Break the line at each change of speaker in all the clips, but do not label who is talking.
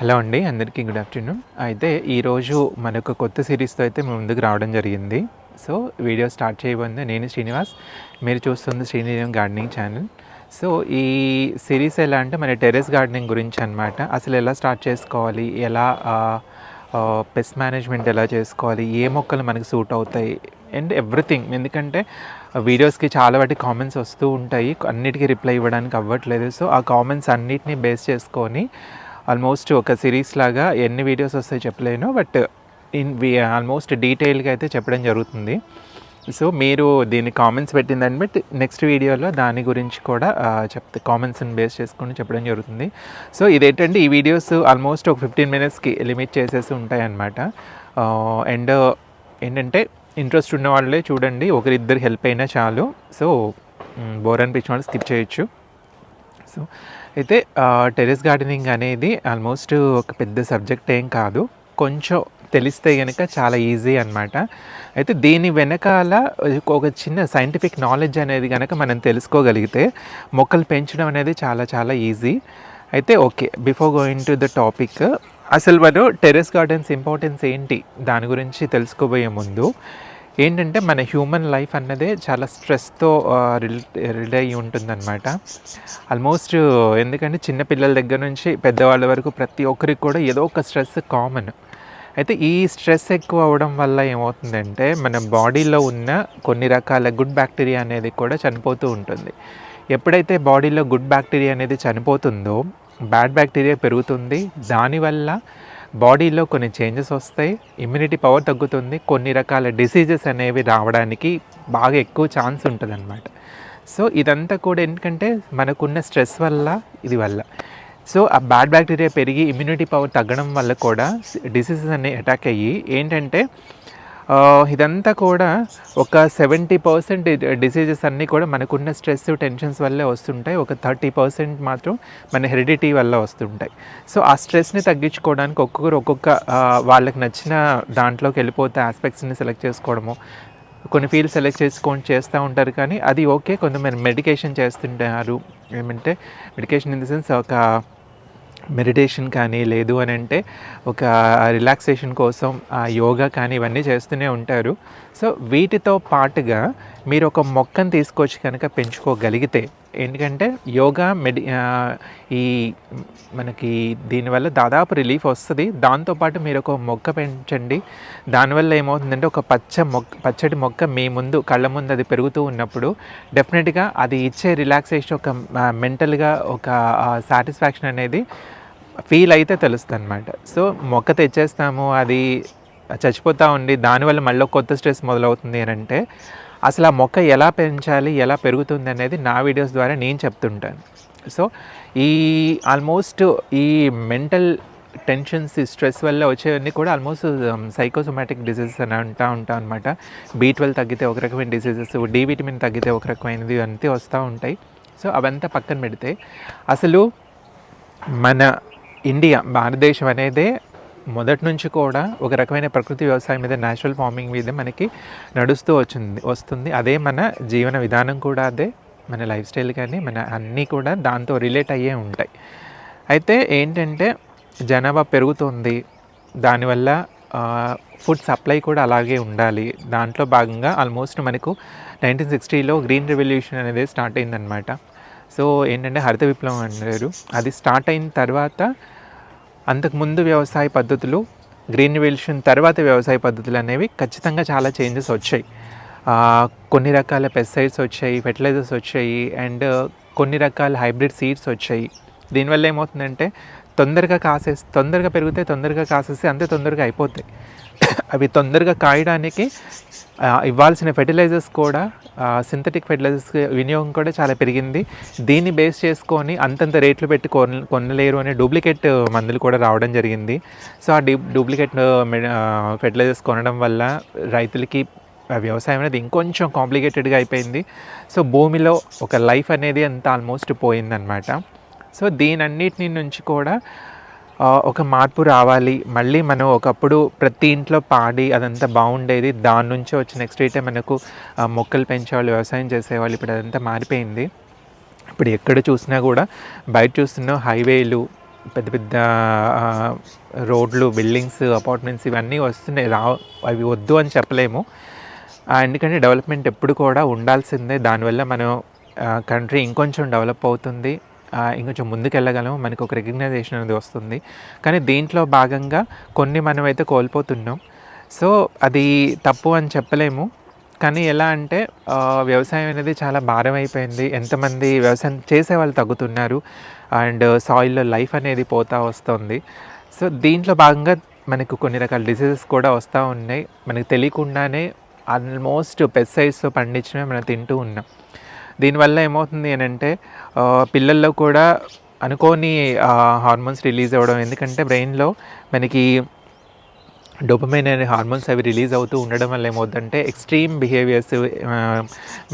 Hello అండి అందరికీ good afternoon. అయితే ఈరోజు మనకు కొత్త సిరీస్తో అయితే మేము ముందుకు రావడం జరిగింది. సో వీడియో స్టార్ట్ చేయబోతుంది నేను శ్రీనివాస్ మీరు చూస్తుంది శ్రీనివాస్ గార్డెనింగ్ ఛానల్. సో ఈ సిరీస్ ఎలా అంటే మన టెర్రస్ గార్డెనింగ్ గురించి అనమాట అసలు ఎలా స్టార్ట్ చేసుకోవాలి? ఎలా పెస్ట్ మేనేజ్మెంట్ ఎలా చేసుకోవాలి? ఏ మొక్కలు మనకు సూట్ అవుతాయి? And everything. ఎందుకంటే వీడియోస్కి చాలా వాటి కామెంట్స్ వస్తూ ఉంటాయి. అన్నిటికీ రిప్లై ఇవ్వడానికి అవ్వట్లేదు. సో ఆ కామెంట్స్ అన్నిటిని బేస్ చేసుకొని ఆల్మోస్ట్ ఒక సిరీస్ లాగా ఎన్ని వీడియోస్ వస్తాయి చెప్పలేను బట్ ఇన్ ఆల్మోస్ట్ డీటెయిల్గా అయితే చెప్పడం జరుగుతుంది. సో మీరు దీన్ని కామెంట్స్ పెట్టిన దాన్ని బట్టి నెక్స్ట్ వీడియోలో దాని గురించి కూడా చెప్తే కామెంట్స్ని బేస్ చేసుకొని చెప్పడం జరుగుతుంది. సో ఇదేంటంటే ఈ వీడియోస్ ఆల్మోస్ట్ ఒక ఫిఫ్టీన్ మినిట్స్కి లిమిట్ చేసేసి ఉంటాయన్నమాట. అండ్ ఏంటంటే ఇంట్రెస్ట్ ఉన్న వాళ్ళే చూడండి ఒకరిద్దరు హెల్ప్ అయినా చాలు. సో బోర్ అనిపించిన వాళ్ళు స్కిప్ చేయొచ్చు. సో అయితే టెరెస్ గార్డెనింగ్ అనేది ఆల్మోస్ట్ ఒక పెద్ద సబ్జెక్ట్ ఏం కాదు. కొంచెం తెలిస్తే కనుక చాలా ఈజీ అన్నమాట. అయితే దీని వెనకాల ఒక చిన్న సైంటిఫిక్ నాలెడ్జ్ అనేది కనుక మనం తెలుసుకోగలిగితే మొక్కలు పెంచడం అనేది చాలా చాలా ఈజీ. అయితే okay. Before going to the topic అసలు మనం టెరెస్ గార్డెన్స్ ఇంపార్టెన్స్ ఏంటి? దాని గురించి తెలుసుకోబోయే ముందు ఏంటంటే మన హ్యూమన్ లైఫ్ అన్నదే చాలా స్ట్రెస్తో రిలేట్ అయ్యి ఉంటుందన్నమాట. ఆల్మోస్ట్ ఎందుకంటే చిన్నపిల్లల దగ్గర నుంచి పెద్దవాళ్ళ వరకు ప్రతి ఒక్కరికి కూడా ఏదో ఒక స్ట్రెస్ కామన్ అయితే ఈ స్ట్రెస్ ఎక్కువ అవ్వడం వల్ల ఏమవుతుందంటే మన బాడీలో ఉన్న కొన్ని రకాల గుడ్ బ్యాక్టీరియా అనేది కూడా చనిపోతూ ఉంటుంది. ఎప్పుడైతే బాడీలో గుడ్ బ్యాక్టీరియా అనేది చనిపోతుందో బ్యాడ్ బ్యాక్టీరియా పెరుగుతుంది దానివల్ల బాడీలో కొన్ని చేంజెస్ వస్తాయి ఇమ్యూనిటీ పవర్ తగ్గుతుంది కొన్ని రకాల డిసీజెస్ అనేవి రావడానికి బాగా ఎక్కువ ఛాన్స్ ఉంటుంది సో ఇదంతా కూడా ఎందుకంటే మనకున్న స్ట్రెస్ వల్ల ఇది వల్ల. సో ఆ బ్యాడ్ బ్యాక్టీరియా పెరిగి ఇమ్యూనిటీ పవర్ తగ్గడం వల్ల కూడా డిసీజెస్ అనేవి అటాక్ అయ్యి ఏంటంటే ఇదంతా కూడా ఒక సెవెంటీ పర్సెంట్ డిసీజెస్ అన్నీ కూడా మనకున్న స్ట్రెస్ టెన్షన్స్ వల్లే వస్తుంటాయి. ఒక థర్టీ పర్సెంట్ మాత్రం మన హెరిడిటీ వల్ల వస్తుంటాయి. సో ఆ స్ట్రెస్ని తగ్గించుకోవడానికి ఒక్కొక్కరు ఒక్కొక్క వాళ్ళకి నచ్చిన దాంట్లోకి వెళ్ళిపోతే ఆస్పెక్ట్స్ని సెలెక్ట్ చేసుకోవడము. కొన్ని ఫీల్డ్ సెలెక్ట్ చేసుకొని చేస్తూ ఉంటారు కానీ అది ఓకే కొంతమంది మెడికేషన్ చేస్తుంటారు. ఏమంటే మెడికేషన్ ఇన్ ద సెన్స్ ఒక మెడిటేషన్ కానీ లేదు అని అంటే ఒక రిలాక్సేషన్ కోసం ఆ యోగా కానీ ఇవన్నీ చేస్తూనే ఉంటారు. సో వీటితో పాటుగా మీరు ఒక మొక్కను తీసుకొచ్చి కనుక పెంచుకోగలిగితే ఎందుకంటే యోగా మెడి ఈ మనకి దీనివల్ల దాదాపు రిలీఫ్ వస్తుంది. దాంతోపాటు మీరు ఒక మొక్క పెంచండి. దానివల్ల ఏమవుతుందంటే ఒక పచ్చ మొక్క పచ్చటి మొక్క మీ ముందు కళ్ళ ముందు అది పెరుగుతూ ఉన్నప్పుడు డెఫినెట్గా అది ఇచ్చే రిలాక్సేషన్ ఒక మెంటల్గా ఒక సాటిస్ఫాక్షన్ అనేది ఫీల్ అయితే తెలుస్తుంది అనమాట సో మొక్క తెచ్చేస్తాము అది చచ్చిపోతూ ఉండి దానివల్ల మళ్ళీ కొత్త స్ట్రెస్ మొదలవుతుంది అని అంటే అసలు ఆ మొక్క ఎలా పెంచాలి ఎలా పెరుగుతుంది అనేది నా వీడియోస్ ద్వారా నేను చెప్తుంటాను. సో ఈ ఆల్మోస్ట్ ఈ మెంటల్ టెన్షన్స్ స్ట్రెస్ వల్ల వచ్చేవన్నీ కూడా ఆల్మోస్ట్ సైకోసోమాటిక్ డిసీజెస్ అని అంటూ ఉంటాం అనమాట బీ ట్వెల్వ్ తగ్గితే ఒక రకమైన డిసీజెస్ డి విటమిన్ తగ్గితే ఒక రకమైనది అంతే వస్తూ ఉంటాయి. సో అవంతా పక్కన పెడితే అసలు మన ఇండియా భారతదేశం అనేది మొదటి నుంచి కూడా ఒక రకమైన ప్రకృతి వ్యవసాయం మీద న్యాచురల్ ఫార్మింగ్ మీద మనకి నడుస్తూ వచ్చింది వస్తుంది. అదే మన జీవన విధానం కూడా అదే మన లైఫ్ స్టైల్ కానీ మన అన్నీ కూడా దాంతో రిలేట్ అయ్యే ఉంటాయి. అయితే ఏంటంటే జనాభా పెరుగుతుంది. దానివల్ల ఫుడ్ సప్లై కూడా అలాగే ఉండాలి. దాంట్లో భాగంగా ఆల్మోస్ట్ మనకు నైన్టీన్ సిక్స్టీలో గ్రీన్ రెవల్యూషన్ అనేది స్టార్ట్ అయిందనమాట సో ఏంటంటే హరిత విప్లవం అన్నారు అది స్టార్ట్ అయిన తర్వాత అంతకుముందు వ్యవసాయ పద్ధతులు గ్రీన్ రెవల్యూషన్ తర్వాత వ్యవసాయ పద్ధతులు అనేవి ఖచ్చితంగా చాలా చేంజెస్ వచ్చాయి. కొన్ని రకాల పెస్టిసైడ్స్ వచ్చాయి ఫెర్టిలైజర్స్ వచ్చాయి అండ్ కొన్ని రకాల హైబ్రిడ్ సీడ్స్ వచ్చాయి. దీనివల్ల ఏమవుతుందంటే తొందరగా కాసేసి తొందరగా పెరిగితే తొందరగా కాసేస్తే అంతే తొందరగా అయిపోతాయి. అవి తొందరగా కాయడానికి ఇవ్వాల్సిన ఫెర్టిలైజర్స్ కూడా సింథటిక్ ఫెర్టిలైజర్స్ వినియోగం కూడా చాలా పెరిగింది. దీన్ని బేస్ చేసుకొని అంతంత రేట్లు పెట్టి కొన కొనలేరు అనే డూప్లికేట్ మందులు కూడా రావడం జరిగింది. సో ఆ డూ డూప్లికేట్ ఫెర్టిలైజర్స్ కొనడం వల్ల రైతులకి వ్యవసాయం అనేది ఇంకొంచెం కాంప్లికేటెడ్గా అయిపోయింది. సో భూమిలో ఒక లైఫ్ అనేది అంత ఆల్మోస్ట్ పోయిందనమాట సో దీనన్నిటిని నుంచి కూడా ఒక మార్పు రావాలి. మళ్ళీ మనం ఒకప్పుడు ప్రతి ఇంట్లో పాడి అదంతా బాగుండేది. దాని నుంచి వచ్చి నెక్స్ట్ అయితే మనకు మొక్కలు పెంచేవాళ్ళు వ్యవసాయం చేసేవాళ్ళు ఇప్పుడు అదంతా మారిపోయింది. ఇప్పుడు ఎక్కడ చూసినా కూడా బయట చూస్తున్న హైవేలు పెద్ద పెద్ద రోడ్లు బిల్డింగ్స్ అపార్ట్మెంట్స్ ఇవన్నీ వస్తున్నాయి. రా అవి వద్దు అని చెప్పలేము. ఎందుకంటే డెవలప్మెంట్ ఎప్పుడు కూడా ఉండాల్సిందే. దానివల్ల మనం కంట్రీ ఇంకొంచెం డెవలప్ అవుతుంది. ఇంకొంచెం ముందుకెళ్ళగలం మనకు ఒక రికగ్నైజేషన్ అనేది వస్తుంది. కానీ దీంట్లో భాగంగా కొన్ని మనం అయితే కోల్పోతున్నాం. సో అది తప్పు అని చెప్పలేము. కానీ ఎలా అంటే వ్యవసాయం అనేది చాలా భారం అయిపోయింది. ఎంతమంది వ్యవసాయం చేసే వాళ్ళు తగ్గుతున్నారు. అండ్ సాయిల్లో లైఫ్ అనేది పోతా వస్తుంది. సో దీంట్లో భాగంగా మనకు కొన్ని రకాల డిసీజెస్ కూడా వస్తూ ఉన్నాయి. మనకు తెలియకుండానే ఆల్మోస్ట్ పెస్టిసైడ్స్తో పండించినవి మనం తింటూ ఉన్నాం. దీనివల్ల ఏమవుతుంది అని అంటే పిల్లల్లో కూడా అనుకోని హార్మోన్స్ రిలీజ్ అవ్వడం. ఎందుకంటే బ్రెయిన్లో మనకి డోపమైన్ అనే హార్మోన్స్ అవి రిలీజ్ అవుతూ ఉండడం వల్ల ఏమవుతుందంటే ఎక్స్ట్రీమ్ బిహేవియర్స్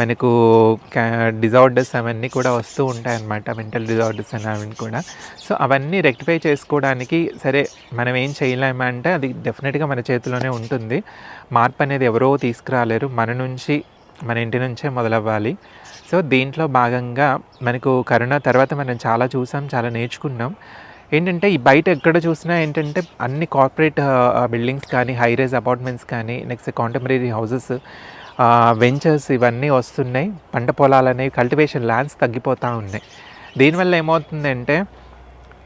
మనకు డిజార్డర్స్ అవన్నీ కూడా వస్తూ ఉంటాయి అన్నమాట మెంటల్ డిజార్డర్స్ అని అవన్నీ కూడా. సో అవన్నీ రెక్టిఫై చేసుకోవడానికి సరే మనం ఏం చేయలేమంటే అది డెఫినెట్గా మన చేతిలోనే ఉంటుంది. మార్పు అనేది ఎవరో తీసుకురాలేరు. మన నుంచి మన ఇంటి నుంచే మొదలవ్వాలి. సో దీంట్లో భాగంగా మనకు కరోనా తర్వాత మనం చాలా చూసాం చాలా నేర్చుకున్నాం. ఏంటంటే ఈ బయట ఎక్కడ చూసినా ఏంటంటే అన్ని కార్పొరేట్ బిల్డింగ్స్ కానీ హై రైజ్ అపార్ట్మెంట్స్ కానీ నెక్స్ట్ కాంటెంపరీ హౌసెస్ వెంచర్స్ ఇవన్నీ వస్తున్నాయి. పంట పొలాలు అనేవి కల్టివేషన్ ల్యాండ్స్ తగ్గిపోతూ ఉన్నాయి. దీనివల్ల ఏమవుతుందంటే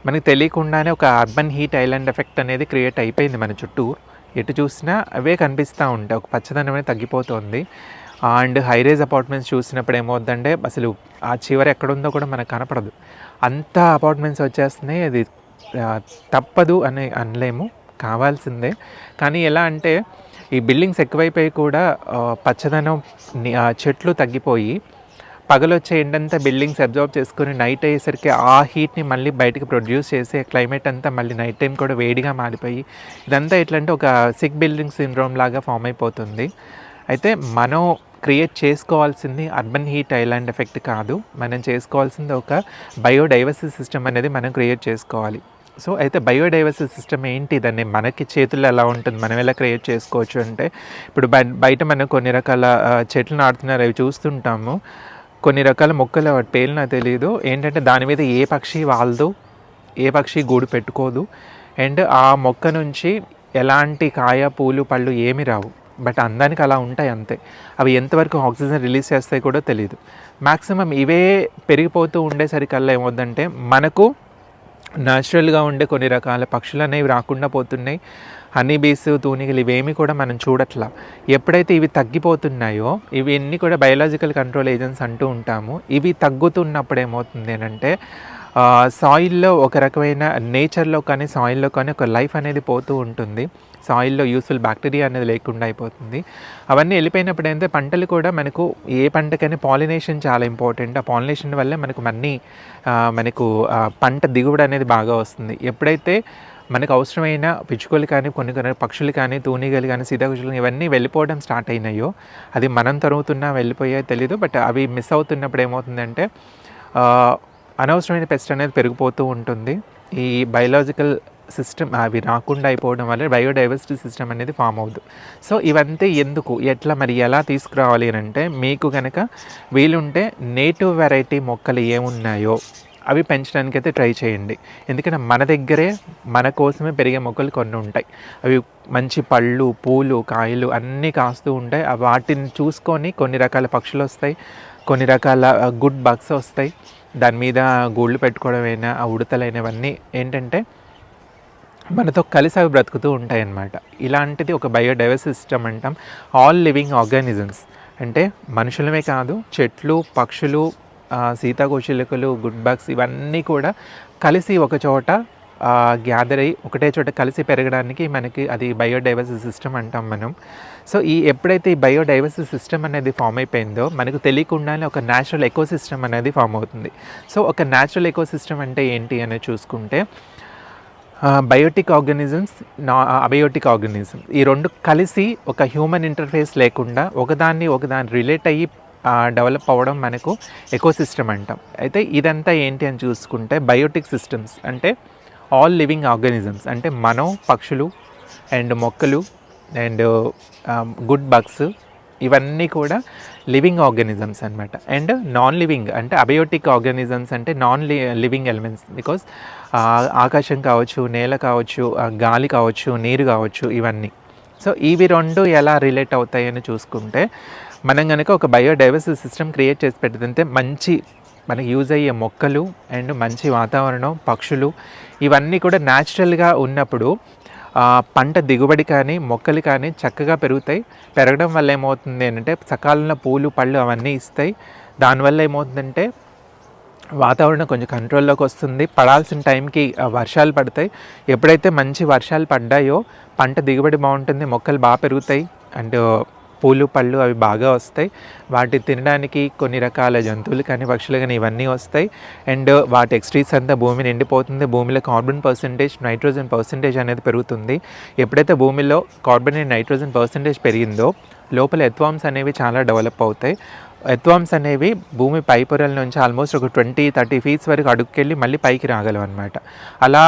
మనకు తెలియకుండానే ఒక అర్బన్ హీట్ ఐలాండ్ ఎఫెక్ట్ అనేది క్రియేట్ అయిపోయింది మన చుట్టూ. ఎటు చూసినా అవే కనిపిస్తూ ఉంటాయి. ఒక పచ్చదనం అనేది తగ్గిపోతుంది. అండ్ హైరేజ్ అపార్ట్మెంట్స్ చూసినప్పుడు ఏమవుతుందంటే అసలు ఆ చివరి ఎక్కడుందో కూడా మనకు కనపడదు. అంత అపార్ట్మెంట్స్ వచ్చేస్తున్నాయి అది తప్పదు అని అనలేము కావాల్సిందే. కానీ ఎలా అంటే ఈ బిల్డింగ్స్ ఎక్కువైపోయి కూడా పచ్చదనం చెట్లు తగ్గిపోయి పగలొచ్చే ఎండంతా బిల్డింగ్స్ అబ్జర్వ్ చేసుకుని నైట్ అయ్యేసరికి ఆ హీట్ని మళ్ళీ బయటకు ప్రొడ్యూస్ చేసి క్లైమేట్ అంతా మళ్ళీ నైట్ టైం కూడా వేడిగా మారిపోయి ఇదంతా ఎట్లంటే ఒక సిక్ బిల్డింగ్ సిండ్రోమ్ లాగా ఫామ్ అయిపోతుంది. అయితే మనం క్రియేట్ చేసుకోవాల్సింది అర్బన్ హీట్ ఐలాండ్ ఎఫెక్ట్ కాదు. మనం చేసుకోవాల్సింది ఒక బయోడైవర్సిటీ సిస్టమ్ అనేది మనం క్రియేట్ చేసుకోవాలి. సో అయితే బయోడైవర్సిటీ సిస్టమ్ ఏంటి? దాన్ని మనకి చేతుల్లో ఎలా ఉంటుంది? మనం ఎలా క్రియేట్ చేసుకోవచ్చు అంటే ఇప్పుడు బయట మనం కొన్ని రకాల చెట్లు నాటుతున్నారు అవి చూస్తుంటాము. కొన్ని రకాల మొక్కలు వాటి పేర్లు నాకు తెలియదు ఏంటంటే దాని మీద ఏ పక్షి వాలదు ఏ పక్షి గూడు పెట్టుకోదు. అండ్ ఆ మొక్క నుంచి ఎలాంటి కాయ పూలు పళ్ళు ఏమి రావు. బట్ అందానికి అలా ఉంటాయి అంతే. అవి ఎంతవరకు ఆక్సిజన్ రిలీజ్ చేస్తాయి కూడా తెలియదు మ్యాక్సిమం ఇవే పెరిగిపోతూ ఉండేసరికల్లా ఏమవుద్దంటే మనకు న్యాచురల్గా ఉండే కొన్ని రకాల పక్షులు అనేవి రాకుండా పోతున్నాయి. హనీ బీస్ తూనికలు ఇవేమి కూడా మనం చూడట్లా. ఎప్పుడైతే ఇవి తగ్గిపోతున్నాయో ఇవి అన్నీ కూడా బయలాజికల్ కంట్రోల్ ఏజెంట్స్ అంటూ ఉంటాము. ఇవి తగ్గుతున్నప్పుడు ఏమవుతుంది అంటే సాయిల్లో ఒక రకమైన నేచర్లో కానీ సాయిల్లో కానీ ఒక లైఫ్ అనేది పోతూ ఉంటుంది. సాయిల్లో యూస్ఫుల్ బ్యాక్టీరియా అనేది లేకుండా అయిపోతుంది. అవన్నీ వెళ్ళిపోయినప్పుడు అయితే పంటలు కూడా మనకు ఏ పంటకైనా పాలినేషన్ చాలా ఇంపార్టెంట్ ఆ పాలినేషన్ వల్లే మనకు మన్ని మనకు పంట దిగుబడి అనేది బాగా వస్తుంది. ఎప్పుడైతే మనకు అవసరమైన పిచ్చుకలు కానీ కొన్ని కొన్ని పక్షులు కానీ తూనిగలు కానీ సీతాకుచులు ఇవన్నీ వెళ్ళిపోవడం స్టార్ట్ అయినాయో అది మనం తరుగుతున్నా వెళ్ళిపోయే తెలీదు. బట్ అవి మిస్ అవుతున్నప్పుడు ఏమవుతుందంటే అనవసరమైన పెస్ట్ అనేది పెరిగిపోతూ ఉంటుంది. ఈ బయలాజికల్ సిస్టమ్ అవి రాకుండా అయిపోవడం వల్ల బయోడైవర్సిటీ సిస్టమ్ అనేది ఫామ్ అవుతుంది సో ఇవంతా ఎందుకు? ఎట్లా మరి ఎలా తీసుకురావాలి అని అంటే మీకు కనుక వీలుంటే నేటివ్ వెరైటీ మొక్కలు ఏమున్నాయో అవి పెంచడానికి అయితే ట్రై చేయండి. ఎందుకంటే మన దగ్గరే మన కోసమే పెరిగే మొక్కలు కొన్ని ఉంటాయి. అవి మంచి పళ్ళు పూలు కాయలు అన్నీ కాస్తూ ఉంటాయి. వాటిని చూసుకొని కొన్ని రకాల పక్షులు వస్తాయి. కొన్ని రకాల గుడ్ బగ్స్ వస్తాయి. దాని మీద గూళ్ళు పెట్టుకోవడమైనా ఆ ఉడతలైనవన్నీ ఏంటంటే మనతో కలిసి అవి బ్రతుకుతూ ఉంటాయన్నమాట. ఇలాంటిది ఒక బయోడైవర్స్ సిస్టమ్ అంటాం. ఆల్ లివింగ్ ఆర్గానిజమ్స్ అంటే మనుషులమే కాదు చెట్లు పక్షులు సీతాకోశిలకలు గుడ్ బగ్స్ ఇవన్నీ కూడా కలిసి ఒక చోట గ్యాదర్ అయ్యి ఒకటే చోట కలిసి పెరగడానికి మనకి అది బయోడైవర్సిటీ సిస్టమ్ అంటాం మనం. సో ఈ ఎప్పుడైతే ఈ బయోడైవర్సిటీ సిస్టమ్ అనేది ఫామ్ అయిపోయిందో మనకు తెలియకుండానే ఒక న్యాచురల్ ఎకోసిస్టమ్ అనేది ఫామ్ అవుతుంది. సో ఒక న్యాచురల్ ఎకోసిస్టమ్ అంటే ఏంటి అని చూసుకుంటే బయోటిక్ ఆర్గానిజమ్స్ నా అబయోటిక్ ఆర్గానిజం ఈ రెండు కలిసి ఒక హ్యూమన్ ఇంటర్ఫేస్ లేకుండా ఒకదాన్ని ఒకదాన్ని రిలేట్ అయ్యి డెవలప్ అవ్వడం మనకు ఎకో సిస్టమ్ అంటాం. అయితే ఇదంతా ఏంటి అని చూసుకుంటే బయోటిక్ సిస్టమ్స్ అంటే ఆల్ లివింగ్ ఆర్గానిజమ్స్ అంటే మనం పక్షులు అండ్ మొక్కలు అండ్ గుడ్ బగ్స్ ఇవన్నీ కూడా లివింగ్ ఆర్గానిజమ్స్ అనమాట అండ్ నాన్ లివింగ్ అంటే అబయోటిక్ ఆర్గానిజమ్స్ అంటే నాన్ లివింగ్ ఎలిమెంట్స్ బికాస్ ఆకాశం కావచ్చు నేల కావచ్చు గాలి కావచ్చు నీరు కావచ్చు ఇవన్నీ. సో ఇవి రెండు ఎలా రిలేట్ అవుతాయని చూసుకుంటే మనం కనుక ఒక బయోడైవర్సిటీ సిస్టమ్ క్రియేట్ చేసి పెట్టదంటే మంచి మనకి యూజ్ అయ్యే మొక్కలు అండ్ మంచి వాతావరణం పక్షులు ఇవన్నీ కూడా న్యాచురల్గా ఉన్నప్పుడు పంట దిగుబడి కానీ మొక్కలు కానీ చక్కగా పెరుగుతాయి. పెరగడం వల్ల ఏమవుతుంది అంటే సకాలంలో పూలు పళ్ళు అవన్నీ ఇస్తాయి. దానివల్ల ఏమవుతుందంటే వాతావరణం కొంచెం కంట్రోల్లోకి వస్తుంది. పడాల్సిన టైంకి వర్షాలు పడతాయి. ఎప్పుడైతే మంచి వర్షాలు పడ్డాయో పంట దిగుబడి బాగుంటుంది మొక్కలు బాగా పెరుగుతాయి. అండ్ పూలు పళ్ళు అవి బాగా వస్తాయి. వాటి తినడానికి కొన్ని రకాల జంతువులు కానీ పక్షులు కానీ ఇవన్నీ వస్తాయి. అండ్ వాటి ఎక్స్ట్రీస్ అంతా భూమి నిండిపోతుంది. భూమిలో కార్బన్ పర్సంటేజ్ నైట్రోజన్ పర్సంటేజ్ అనేది పెరుగుతుంది. ఎప్పుడైతే భూమిలో కార్బన్ అండ్ నైట్రోజన్ పర్సంటేజ్ పెరిగిందో లోపల ఎత్వామ్స్ అనేవి చాలా డెవలప్ అవుతాయి. ఎత్వామ్స్ అనేవి భూమి పై పొరల నుంచి ఆల్మోస్ట్ ఒక ట్వంటీ థర్టీ ఫీట్స్ వరకు అడుగుకెళ్ళి మళ్ళీ పైకి రాగలవు అనమాట అలా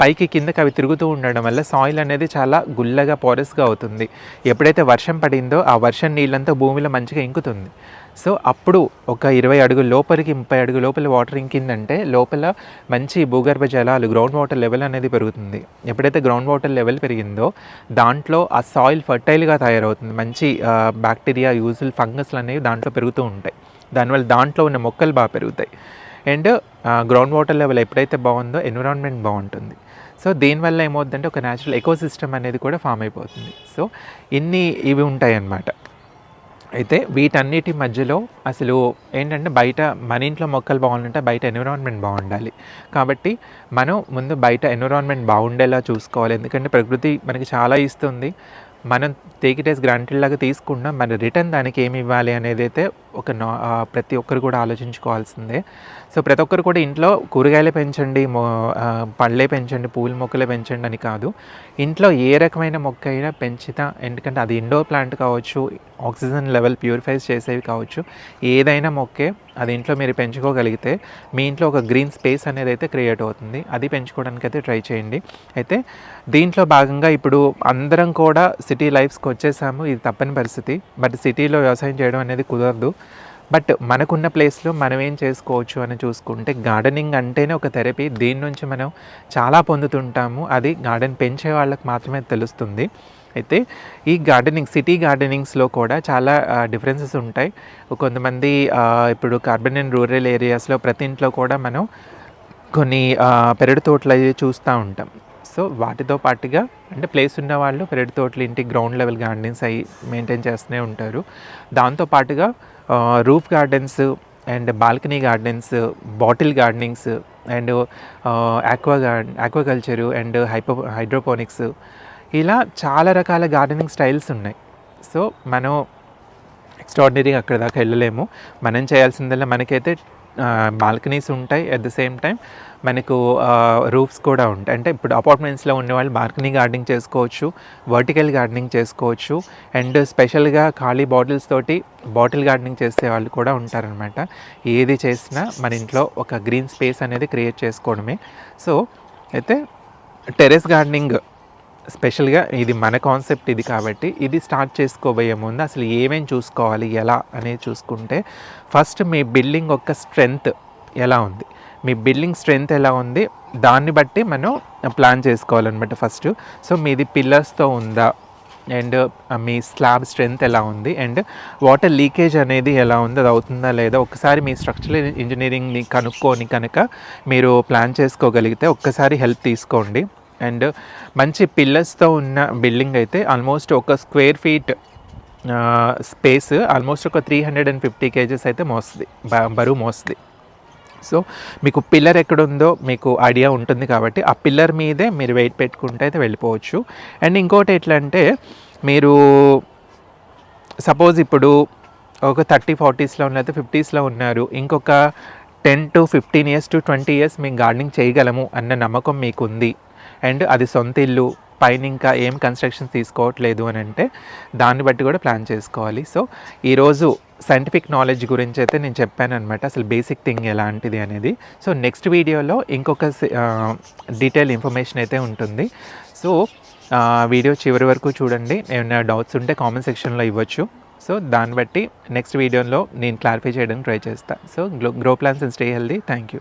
పైకి కిందకి అవి తిరుగుతూ ఉండడం వల్ల సాయిల్ అనేది చాలా గుల్లగా పోరస్గా అవుతుంది. ఎప్పుడైతే వర్షం పడిందో ఆ వర్షం నీళ్ళంతా భూమిలో మంచిగా ఇంకుతుంది. సో అప్పుడు ఒక ఇరవై అడుగుల లోపలికి ముప్పై అడుగు లోపల వాటర్ ఇంకిందంటే లోపల మంచి భూగర్భ జలాలు గ్రౌండ్ వాటర్ లెవెల్ అనేది పెరుగుతుంది. ఎప్పుడైతే గ్రౌండ్ వాటర్ లెవెల్ పెరిగిందో దాంట్లో ఆ సాయిల్ ఫర్టైల్గా తయారవుతుంది. మంచి బ్యాక్టీరియా యూజుల్ ఫంగస్లు అనేవి దాంట్లో పెరుగుతూ ఉంటాయి. దానివల్ల దాంట్లో ఉన్న మొక్కలు బాగా పెరుగుతాయి. అండ్ గ్రౌండ్ వాటర్ లెవెల్ ఎప్పుడైతే బాగుందో ఎన్విరాన్మెంట్ బాగుంటుంది. సో దీనివల్ల ఏమవుతుందంటే ఒక న్యాచురల్ ఎకోసిస్టమ్ అనేది కూడా ఫామ్ అయిపోతుంది. సో ఇన్ని ఇవి ఉంటాయి అన్నమాట అయితే వీటన్నిటి మధ్యలో అసలు ఏంటంటే బయట మన ఇంట్లో మొక్కలు బాగుండాలంటే బయట ఎన్విరాన్మెంట్ బాగుండాలి. కాబట్టి మనం ముందు బయట ఎన్విరాన్మెంట్ బాగుండేలా చూసుకోవాలి. ఎందుకంటే ప్రకృతి మనకి చాలా ఇస్తుంది. మనం టేక్ ఇట్ ఎస్ గ్రాంటెడ్ లాగా తీసుకున్నా మన రిటర్న్ దానికి ఏమి ఇవ్వాలి అనేది అయితే ఒక నా ప్రతి ఒక్కరు కూడా ఆలోచించుకోవాల్సిందే. సో ప్రతి ఒక్కరు కూడా ఇంట్లో కూరగాయలే పెంచండి మొ పళ్ళే పెంచండి పూల మొక్కలే పెంచండి అని కాదు. ఇంట్లో ఏ రకమైన మొక్క అయినా పెంచుతా ఎందుకంటే అది ఇండోర్ ప్లాంట్ కావచ్చు ఆక్సిజన్ లెవెల్ ప్యూరిఫైస్ చేసేవి కావచ్చు ఏదైనా మొక్కే అది ఇంట్లో మీరు పెంచుకోగలిగితే మీ ఇంట్లో ఒక గ్రీన్ స్పేస్ అనేది అయితే క్రియేట్ అవుతుంది. అది పెంచుకోవడానికి అయితే ట్రై చేయండి. అయితే దీంట్లో భాగంగా ఇప్పుడు అందరం కూడా సిటీ లైఫ్స్కి వచ్చేసాము. ఇది తప్పని పరిస్థితి. బట్ సిటీలో వ్యవసాయం చేయడం అనేది కుదరదు. బట్ మనకున్న ప్లేస్లో మనం ఏం చేసుకోవచ్చు అని చూసుకుంటే గార్డెనింగ్ అంటేనే ఒక థెరపీ. దీని నుంచి మనం చాలా పొందుతుంటాము. అది గార్డెన్ పెంచే వాళ్ళకి మాత్రమే తెలుస్తుంది. అయితే ఈ గార్డెనింగ్ సిటీ గార్డెనింగ్స్లో కూడా చాలా డిఫరెన్సెస్ ఉంటాయి. కొంతమంది ఇప్పుడు కార్బన్ అండ్ రూరల్ ఏరియాస్లో ప్రతి ఇంట్లో కూడా మనం కొన్ని పెరడు తోటలు అవి చూస్తూ ఉంటాం. సో వాటితో పాటుగా అంటే ప్లేస్ ఉన్న వాళ్ళు పెరడు తోటలు ఇంటి గ్రౌండ్ లెవెల్ గార్డెన్స్ అవి మెయింటైన్ చేస్తూనే ఉంటారు. దాంతో పాటుగా roof gardens and balcony gardens bottle gardenings and aqua guard aquaculture and hypo hydroponics ఇలా చాలా రకాల గార్డెనింగ్ స్టైల్స్ ఉన్నాయి. సో మనం ఎక్స్ట్రాడినరీగా అక్కడ దాకా వెళ్ళలేము. మనం చేయాల్సిందల్లా మనకైతే బాల్కనీస్ ఉంటాయి. అట్ ద సేమ్ టైం మనకు రూఫ్స్ కూడా ఉంటాయి. అంటే ఇప్పుడు అపార్ట్మెంట్స్లో ఉన్న వాళ్ళు బాల్కనీ గార్డెనింగ్ చేసుకోవచ్చు వర్టికల్ గార్డెనింగ్ చేసుకోవచ్చు అండ్ స్పెషల్గా ఖాళీ బాటిల్స్ తోటి బాటిల్ గార్డెనింగ్ చేసే వాళ్ళు కూడా ఉంటారనమాట ఏది చేసినా మన ఇంట్లో ఒక గ్రీన్ స్పేస్ అనేది క్రియేట్ చేసుకోవడమే. సో అయితే టెరెస్ గార్డెనింగ్ స్పెషల్గా ఇది మన కాన్సెప్ట్ ఇది కాబట్టి ఇది స్టార్ట్ చేసుకోబోయే ముందు అసలు ఏమేమి చూసుకోవాలి ఎలా అనేది చూసుకుంటే ఫస్ట్ మీ బిల్డింగ్ యొక్క స్ట్రెంగ్త్ ఎలా ఉంది? మీ బిల్డింగ్ స్ట్రెంగ్త్ ఎలా ఉంది? దాన్ని బట్టి మనం ప్లాన్ చేసుకోవాలన్నమాట ఫస్ట్. సో మీది పిల్లర్స్తో ఉందా? అండ్ మీ స్లాబ్ స్ట్రెంగ్త్ ఎలా ఉంది? అండ్ వాటర్ లీకేజ్ అనేది ఎలా ఉంది? అది అవుతుందా లేదా? ఒకసారి మీ స్ట్రక్చరల్ ఇంజనీరింగ్ని కనుక్కొని కనుక మీరు ప్లాన్ చేసుకోగలిగితే ఒక్కసారి హెల్ప్ తీసుకోండి. అండ్ మంచి పిల్లర్స్తో ఉన్న బిల్డింగ్ అయితే ఆల్మోస్ట్ ఒక స్క్వేర్ ఫీట్ స్పేస్ ఆల్మోస్ట్ ఒక three hundred and fifty kgs అయితే మోస్తుంది. బ- బరువు మోస్తుంది. సో మీకు పిల్లర్ ఎక్కడుందో మీకు ఐడియా ఉంటుంది కాబట్టి ఆ పిల్లర్ మీదే మీరు వెయిట్ పెట్టుకుంటే అయితే వెళ్ళిపోవచ్చు. అండ్ ఇంకోటి ఎట్లా అంటే మీరు సపోజ్ ఇప్పుడు ఒక థర్టీ ఫార్టీస్లో ఉన్న లేకపోతే ఫిఫ్టీస్లో ఉన్నారు ఇంకొక ten to fifteen years to twenty years మేము గార్డెనింగ్ చేయగలము అన్న నమ్మకం మీకుంది. అండ్ అది సొంత ఇల్లు పైన ఇంకా ఏం కన్స్ట్రక్షన్ తీసుకోవట్లేదు అని అంటే దాన్ని బట్టి కూడా ప్లాన్ చేసుకోవాలి. సో ఈరోజు సైంటిఫిక్ నాలెడ్జ్ గురించి అయితే నేను చెప్పాను అనమాట అసలు బేసిక్ థింగ్ ఎలాంటిది అనేది. సో నెక్స్ట్ వీడియోలో ఇంకొక డీటెయిల్ ఇన్ఫర్మేషన్ అయితే ఉంటుంది. సో వీడియో చివరి వరకు చూడండి. ఏమైనా డౌట్స్ ఉంటే కామెంట్ సెక్షన్లో ఇవ్వచ్చు. సో దాన్ని బట్టి నెక్స్ట్ వీడియోలో నేను క్లారిఫై చేయడానికి ట్రై చేస్తాను so grow grow plants and stay healthy thank you